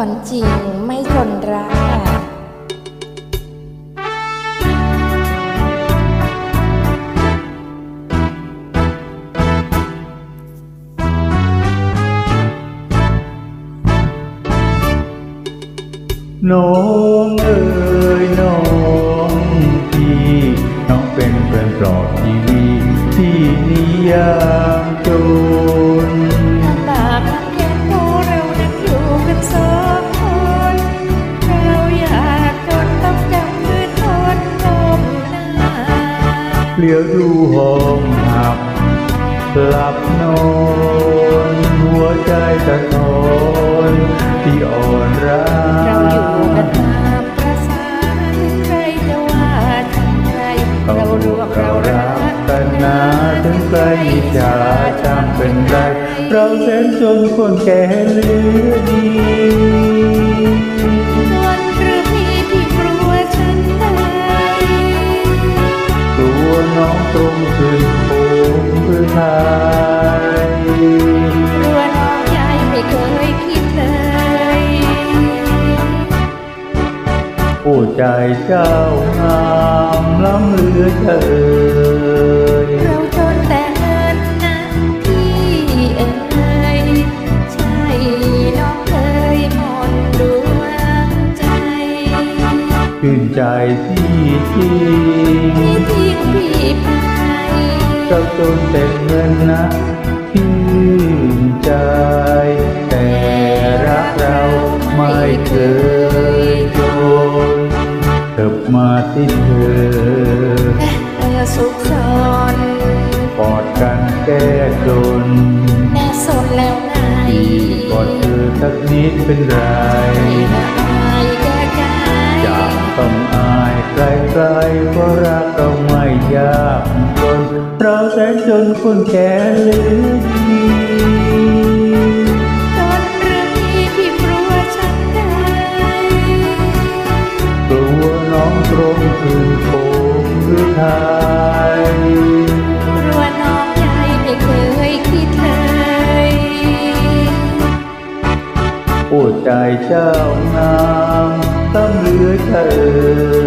อนจริงไม่ทนรักน้องเอ๋ยน้องพี่น้องเป็นเพื่อนปลอบชีวิตที่นิยามจน เลี้ยวดูห้องหับหลับนอนหัวใจสะท้อนที่อ่อนร้าเราอยู่กันตามประสาถึงใครจะว่าทำไรเรารวมเรารักกันนะถึงใครอิจฉาช่างเป็นไรเราแสนจนคนแก่เหลือดี เพื่อไทยกลัวน้องใหญ่ไม่เคยคิดเลย ผู้ใจเจ้างามล้ำเหลือเกินเราจนแต่เงินนะพี่เอ๋ยใช่น้องเคยหมดดวงใจ ชื่นใจที่จริงที่ทิ้งพี่ไป เราจนแต่เงินนะชื่นใจแต่รักเราไม่เคยจนเถิบมาที่เธอสุขสนกอดกันแก้จนแน่สนแล้วไงกอดเธอสักนิดเป็นไรละอายแก้ไขอยากต้องอายใครๆเพราะรักเราไม่ยาก เราแสนจนคนแก่เหลือดีจนหรือพี่พี่กลัวฉันได้กลัวน้องตรงคืนโคงหรือไทยกลัวน้องใหญ่ไม่เคยคิดเลยโอ้ใจเจ้างามตั้งเหลือเธอ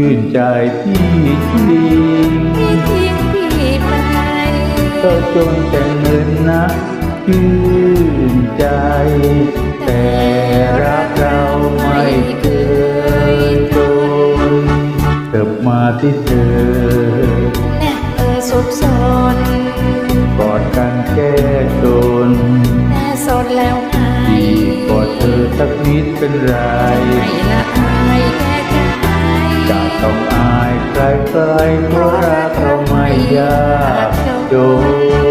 ชื่นใจที่จริงที่ทิ้งพี่ไปก็จนแต่เงินนะชื่นใจ แต่รักเราไม่เคยจนเถิบมาที่เธอแน่เออสุขสนกอดกันแก้จนแน่สนแล้วไงที่กอดเธอสักนิดเป็นไรไม่ละอาย จะต้องอายใครๆเพราะรักเราไม่ยากจน